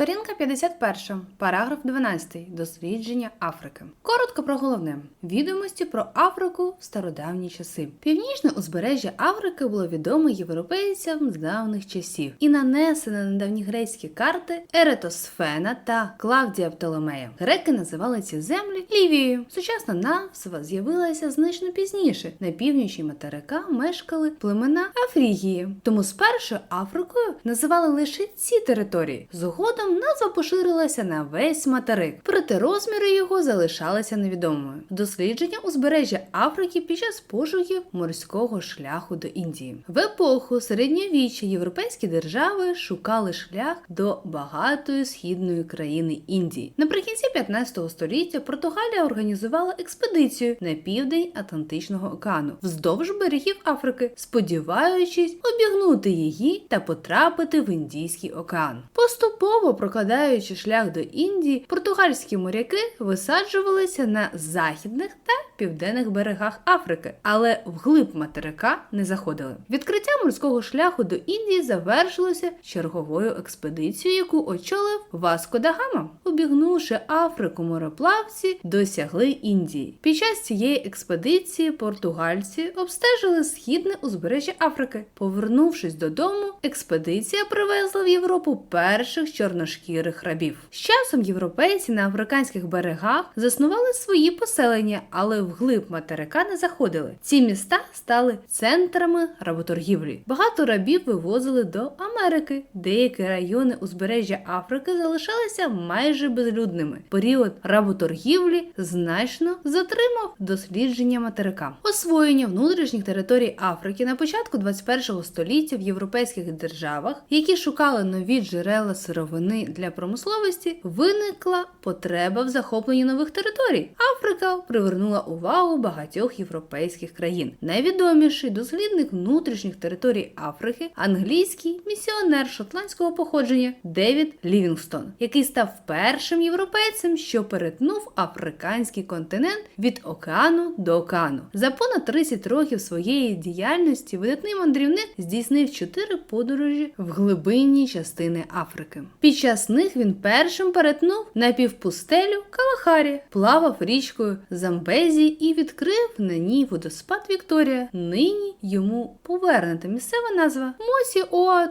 Сторінка 51, параграф 12. Дослідження Африки. Коротко про головне: відомості про Африку в стародавні часи. Північне узбережжя Африки було відоме європейцям з давних часів і нанесене на давньогрецькі карти Еретосфена та Клавдія Птоломея. Греки називали ці землі Лівією. Сучасна назва з'явилася значно пізніше. На півночі материка мешкали племена Афрігії. Тому спершу Африкою називали лише ці території. Згодом назва поширилася на весь материк, проте розміри його залишалися невідомою. Дослідження узбережжя Африки під час пошуків морського шляху до Індії. В епоху середньовіччя європейські держави шукали шлях до багатої східної країни Індії. Наприкінці 15 століття Португалія організувала експедицію на південь Атлантичного океану вздовж берегів Африки, сподіваючись обігнути її та потрапити в Індійський океан. Поступово прокладаючи шлях до Індії, португальські моряки висаджувалися на західних та південних берегах Африки, але вглиб материка не заходили. Відкриття морського шляху до Індії завершилося черговою експедицією, яку очолив Васко да Гама. Обігнувши Африку, мореплавці досягли Індії. Під час цієї експедиції португальці обстежили східне узбережжя Африки. Повернувшись додому, експедиція привезла в Європу перших чорношкірих рабів. З часом європейці на африканських берегах заснували свої поселення, але вглиб материка не заходили. Ці міста стали центрами работоргівлі. Багато рабів вивозили до Америки. Деякі райони узбережжя Африки залишалися майже безлюдними. Період работоргівлі значно затримав дослідження материка. Освоєння внутрішніх територій Африки на початку 21 століття в європейських державах, які шукали нові джерела сировини для промисловості, виникла потреба в захопленні нових територій. Африка привернула увагу багатьох європейських країн. Найвідоміший дослідник внутрішніх територій Африки, англійський місіонер шотландського походження Девід Лівінгстон, який став першим європейцем, що перетнув африканський континент від океану до океану. За понад 30 років своєї діяльності видатний мандрівник здійснив чотири подорожі в глибинні частини Африки. Під час них він першим перетнув напівпустелю Калахарі, плавав річкою Замбезі і відкрив на ній водоспад Вікторія. Нині йому повернута місцева назва Мосі Оа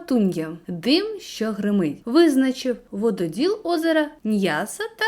дим, що гримить. Визначив вододіл озера Ньяса та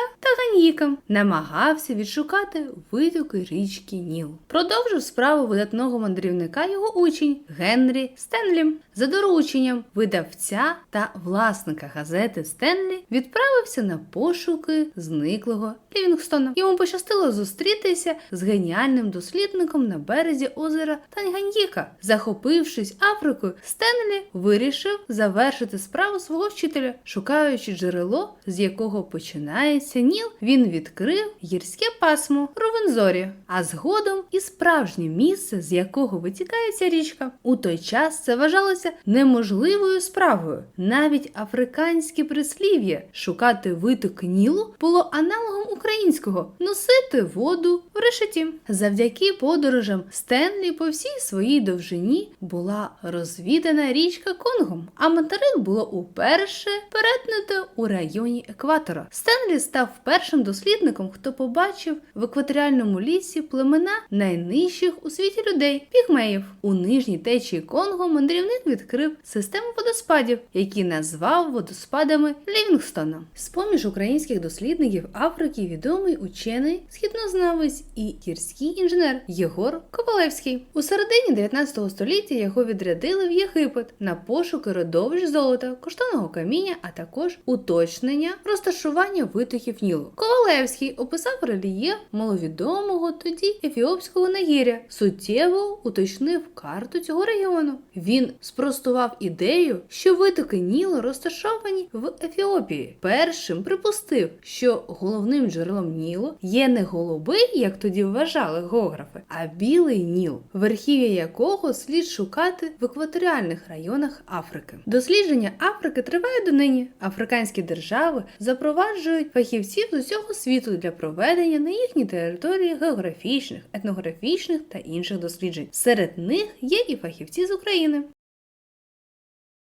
Таганьїка, намагався відшукати витоки річки Ніл. Продовжив справу видатного мандрівника його учень Генрі Стенлі. За дорученням видавця та власника газети Стенлі відправився на пошуки зниклого Лівінгстона. Йому пощастило зустрітися з геніальним дослідником на березі озера Танганьїка. Захопившись Африкою, Стенлі вирішив завершити справу свого вчителя, шукаючи джерело, з якого починається Ніл, він відкрив гірське пасмо Ровензорі, а згодом і справжнє місце, з якого витікає ця річка. У той час це вважалося неможливою справою. Навіть африканське прислів'я шукати виток Нілу було аналогом українського носити воду в решеті. Завдяки подорожам Стенлі по всій своїй довжині була розвідана річка Конгом, а материк було уперше перетнуто у районі екватора. Стенлі став першим дослідником, хто побачив в екваторіальному лісі племена найнижчих у світі людей пігмеїв. У нижній течії Конго мандрівник відкрив систему водоспадів, які назвав водоспадами Лівінгстона. З поміж українських дослідників Африки відомий учений, східнознавець і гірський інженер Єгор Ковалевський. У середині 19 століття його відрядили в Єгипет на пошуки родовищ золота, коштовного каміння, а також уточнення розташування витоків Нілу. Ковалевський описав рельєф маловідомого тоді ефіопського нагіря, суттєво уточнив карту цього регіону. Він спростував ідею, що витоки Нілу розташовані в Ефіопії. Першим припустив, що головним джерелом Нілу є не голубий, як тоді вважали географи, а білий Ніл, верхів'я якого слід шукати в екваторіальних районах Африки. Дослідження Африки триває донині. Африканські держави запроваджують фахівців з усього світу для проведення на їхній території географічних, етнографічних та інших досліджень. Серед них є і фахівці з України.